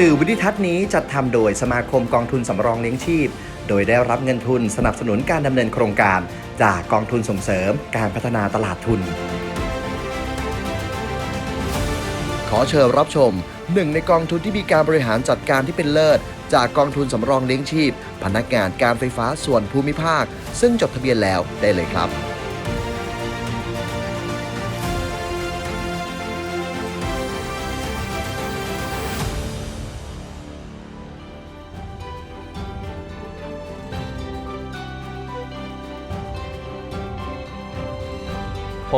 สื่อวิดิทัศน์นี้จัดทำโดยสมาคมกองทุนสำรองเลี้ยงชีพ โดยได้รับเงินทุนสนับสนุนการดำเนินโครงการ จากกองทุนส่งเสริมการพัฒนาตลาดทุน ขอเชิญรับชมหนึ่งในกองทุนที่มีการบริหารจัดการที่เป็นเลิศ จากกองทุนสำรองเลี้ยงชีพ พนักงานการไฟฟ้าส่วนภูมิภาค ซึ่งจดทะเบียนแล้วได้เลยครับ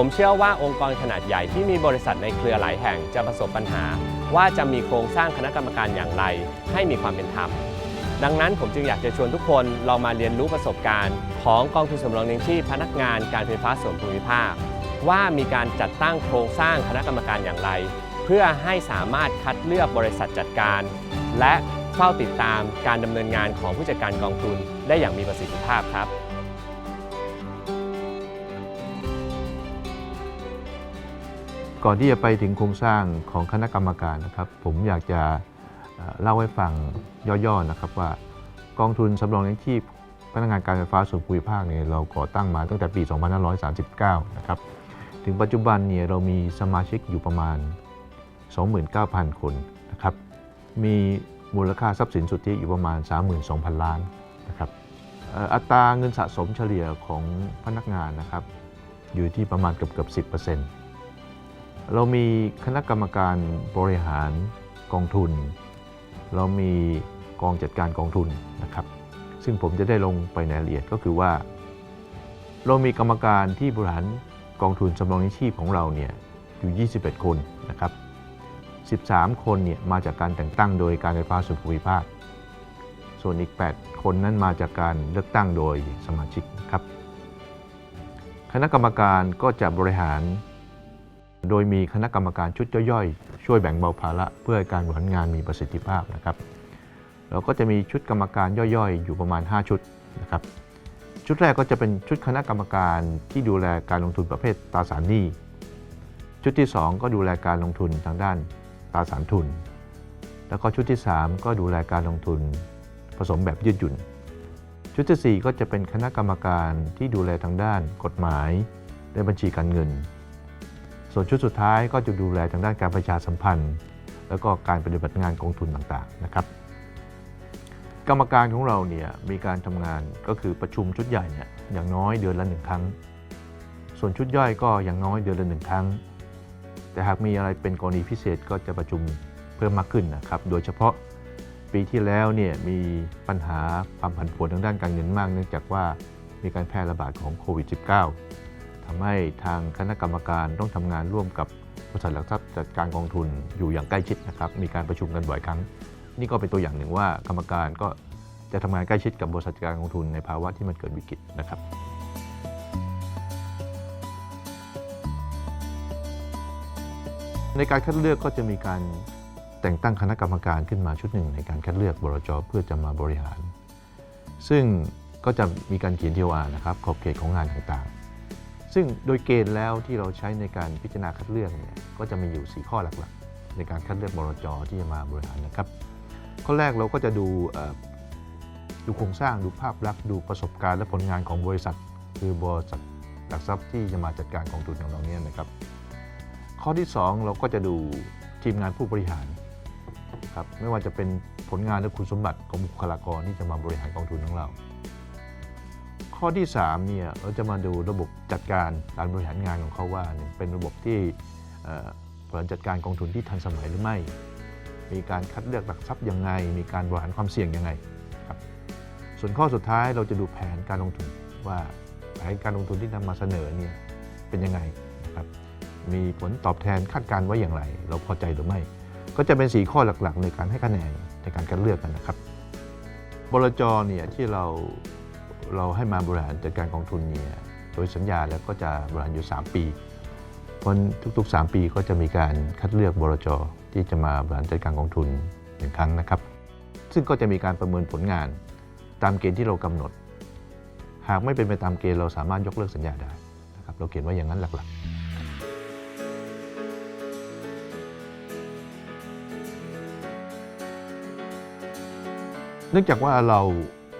ผมเชื่อว่าองค์กรขนาดใหญ่ที่มีบริษัทในเครือหลายแห่งจะประสบปัญหา ว่าจะมีโครงสร้างคณะกรรมการอย่างไร ให้มีความเป็นธรรม ดังนั้นผมจึงอยากจะชวนทุกคนลองมาเรียนรู้ประสบการณ์ ของกองทุนสำรองเลี้ยงชีพพนักงานการไฟฟ้าส่วนภูมิภาค ว่ามีการจัดตั้งโครงสร้างคณะกรรมการอย่างไร เพื่อให้สามารถคัดเลือกบริษัทจัดการ และเฝ้าติดตามการดำเนินงานของผู้จัดการกองทุนได้อย่างมีประสิทธิภาพครับ ก่อนที่จะไปถึงโครงสร้างของคณะกรรมการนะครับ ผมอยากจะเล่าให้ฟังย่อๆนะครับว่ากองทุนสำรองเลี้ยงชีพพนักงานการไฟฟ้าส่วนภูมิภาคเนี่ยเราก่อตั้งมาตั้งแต่ปี 2539 นะครับ ถึงปัจจุบันเนี่ยเรามีสมาชิกอยู่ประมาณ 29,000 คนนะครับ มีมูลค่าทรัพย์สินสุทธิอยู่ประมาณ 32,000 ล้านนะครับอัตราเงินสะสมเฉลี่ยของพนักงานนะครับ อยู่ที่ประมาณเกือบเกือบ10% เรามีคณะกรรมการบริหารกองทุน เรามีกองจัดการกองทุนนะครับ ซึ่งผมจะได้ลงไปในรายละเอียดก็คือว่า เรามีกรรมการที่บริหารกองทุนสำรองเลี้ยงชีพของเราเนี่ยอยู่ 21 คนนะครับ 13 คนเนี่ยมาจากการแต่งตั้งโดยการไฟฟ้าส่วนภูมิภาค ส่วนอีก 8 คนนั้นมาจากการเลือกตั้งโดยสมาชิกนะครับ คณะกรรมการก็จะบริหาร โดยมีคณะกรรมการชุดย่อยๆ ช่วยแบ่งเบาภาระเพื่อให้การบริหารงานมีประสิทธิภาพนะครับเราก็จะมีชุดกรรมการย่อยๆ อยู่ประมาณ 5 ชุดนะครับชุดแรกก็จะเป็นชุดคณะกรรมการที่ดูแลการลงทุนประเภทตราสารหนี้ ชุดที่ 2 ก็ดูแลการลงทุนทางด้านตราสารทุน แล้วก็ชุดที่ 3 ก็ดูแลการลงทุนผสมแบบยืดหยุ่น ชุดทีสี่4 ก็จะเป็นคณะกรรมการที่ดูแลทางด้านกฎหมายและบัญชีการเงิน ส่วนชุดสุดท้ายก็จะดูแลทางด้านการประชาสัมพันธ์ แล้วก็การปฏิบัติงานกองทุนต่างๆนะครับ กรรมการของเราเนี่ยมีการทำงานก็คือประชุมชุดใหญ่เนี่ยอย่างน้อยเดือนละหนึ่งครั้ง ส่วนชุดย่อยก็อย่างน้อยเดือนละหนึ่งครั้ง แต่หากมีอะไรเป็นกรณีพิเศษก็จะประชุมเพิ่มมากขึ้นนะครับ โดยเฉพาะปีที่แล้วเนี่ยมีปัญหาความผันผวนทางด้านการเงินมาก เนื่องจากว่ามีการแพร่ระบาดของโควิด -19 ทำให้ทางคณะกรรมการต้องทำงานร่วมกับบริษัทหลักทรัพย์จัดการกองทุนอยู่อย่างใกล้ชิดนะครับ มีการประชุมกันบ่อยครั้ง นี่ก็เป็นตัวอย่างหนึ่งว่ากรรมการก็จะทำงานใกล้ชิดกับบริษัทจัดการกองทุนในภาวะที่มันเกิดวิกฤตนะครับในการคัดเลือกก็จะมีการแต่งตั้งคณะกรรมการขึ้นมาชุดหนึ่งในการคัดเลือกบรจเพื่อจะมาบริหาร ซึ่งก็จะมีการเขียน TOR นะครับขอบเขตของงานต่างๆ ซึ่งโดยเกณฑ์แล้วที่เราใช้ในการพิจารณาคัดเลือกเนี่ยก็จะมีอยู่ 4 ข้อหลักๆ ในการคัดเลือกบรจที่จะมาบริหารนะครับ ข้อแรกเราก็จะดูดูโครงสร้างดูภาพลักษณ์ดูประสบการณ์และผลงานของบริษัท คือบริษัทหลักทรัพย์ที่จะมาจัดการกองทุนของเราเนี่ยนะครับ ข้อที่ 2 เราก็จะดูทีมงานผู้บริหารครับไม่ว่าจะเป็นผลงานและคุณสมบัติของบุคลากรที่จะมาบริหารกองทุนของเรา ข้อที่ 3 เนี่ยเราจะมาดูระบบจัดการการบริหารงานของเขาว่าเป็นระบบที่บริหารจัดการกองทุนที่ทันสมัยหรือไม่ มีการคัดเลือกหลักทรัพย์ยังไง มีการบริหารความเสี่ยงยังไงครับส่วนข้อสุดท้ายเราจะดูแผนการลงทุนว่าแผนการลงทุนที่นำมาเสนอเนี่ยเป็นยังไงนะครับมีผลตอบแทนคาดการณ์ไว้อย่างไร เราพอใจหรือไม่ ก็จะเป็น 4 ข้อหลักๆ ในการให้คะแนนในการคัดเลือกกันนะครับบลจเนี่ยที่เรา เราให้มาบริหารจัดการกองทุนเนี่ยโดยสัญญาแล้วก็จะบริหารอยู่ 3 ปี เพราะทุกๆ 3 ปีก็จะมีการคัดเลือกบลจที่จะมาบริหารจัดการกองทุนหนึ่งครั้งนะครับ ซึ่งก็จะมีการประเมินผลงานตามเกณฑ์ที่เรากำหนด หากไม่เป็นไปตามเกณฑ์เราสามารถยกเลิกสัญญาได้นะครับเราเขียนไว้อย่างนั้นหลักๆเนื่องจากว่าเรา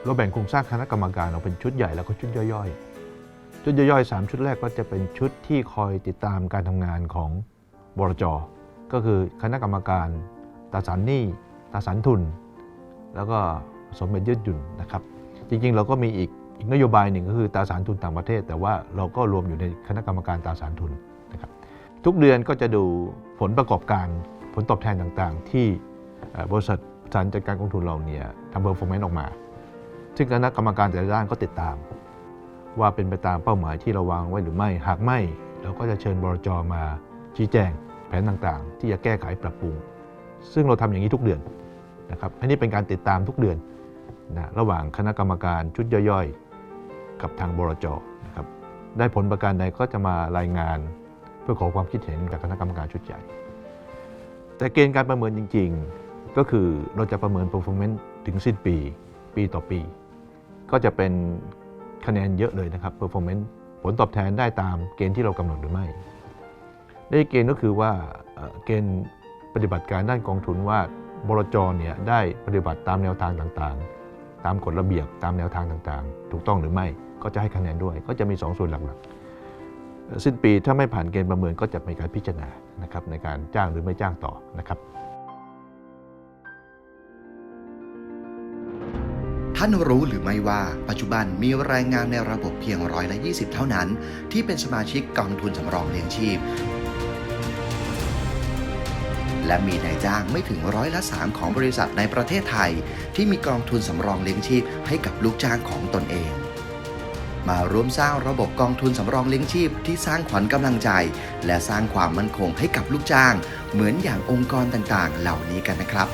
เราแบ่งโครงสร้างคณะกรรมการออกเป็นชุดใหญ่แล้วก็ชุดย่อยๆ ชุดย่อยๆสามชุดแรกก็จะเป็นชุดที่คอยติดตามการทำงานของบรจ ก็คือคณะกรรมการตราสารหนี้ตราสารทุน แล้วก็สมเด็จยืดหยุ่นนะครับ จริงๆ เราก็มีอีกอีกนโยบายหนึ่งก็คือตราสารทุนต่างประเทศ แต่ว่าเราก็รวมอยู่ในคณะกรรมการตราสารทุนนะครับ ทุกเดือนก็จะดูผลประกอบการผลตอบแทนต่างๆ ที่บริษัทสารจัดการกองทุนเราเนี่ยทำ performance ออกมา ซึ่งคณะกรรมการแต่ละด้านก็ติดตาม ว่าเป็นไปตามเป้าหมายที่เราวางไว้หรือไม่ หากไม่เราก็จะเชิญบรจมาชี้แจงแผนต่างๆ ที่จะแก้ไขปรับปรุง ซึ่งเราทำอย่างนี้ทุกเดือนนะครับอันนี้เป็นการติดตามทุกเดือนนะระหว่างคณะกรรมการชุดย่อยๆ กับทางบรจนะครับได้ผลประการใดก็จะมารายงานเพื่อขอความคิดเห็นจากคณะกรรมการชุดใหญ่ แต่เกณฑ์การประเมินจริง ๆ ก็คือเราจะประเมิน performance ถึงสิ้นปี ปีต่อปี ก็จะเป็นคะแนนเยอะเลยนะครับ performance ผลตอบแทนได้ตามเกณฑ์ที่เรากำหนดหรือไม่ได้เกณฑ์ก็คือว่าเกณฑ์ปฏิบัติการด้านกองทุนว่าบลจเนี่ยได้ปฏิบัติตามแนวทางต่างๆ ตามกฎระเบียบตามแนวทางต่างๆ ถูกต้องหรือไม่ก็จะให้คะแนนด้วย ก็จะมี 2 ส่วนหลักๆ สิ้นปีถ้าไม่ผ่านเกณฑ์ประเมินก็จะมีการพิจารณานะครับในการจ้างหรือไม่จ้างต่อนะครับานรู้หรือไม่ว่าปัจจุบันมีแรงงานในระบบเพียงร้อยละ20 เท่านั้น ที่เป็นสมาชิกกองทุนสำรองเลี้ยงชีพ และมีนายจ้างไม่ถึงร้อยละ3ของบริษัทในประเทศไทย ที่มีกองทุนสำรองเลี้ยงชีพให้กับลูกจ้างของตนเอง มาร่วมสร้างระบบกองทุนสำรองเลี้ยงชีพที่สร้างขวัญกำลังใจ และสร้างความมั่นคงให้กับลูกจ้าง เหมือนอย่างองค์กรต่างๆ เหล่านี้กันนะครับ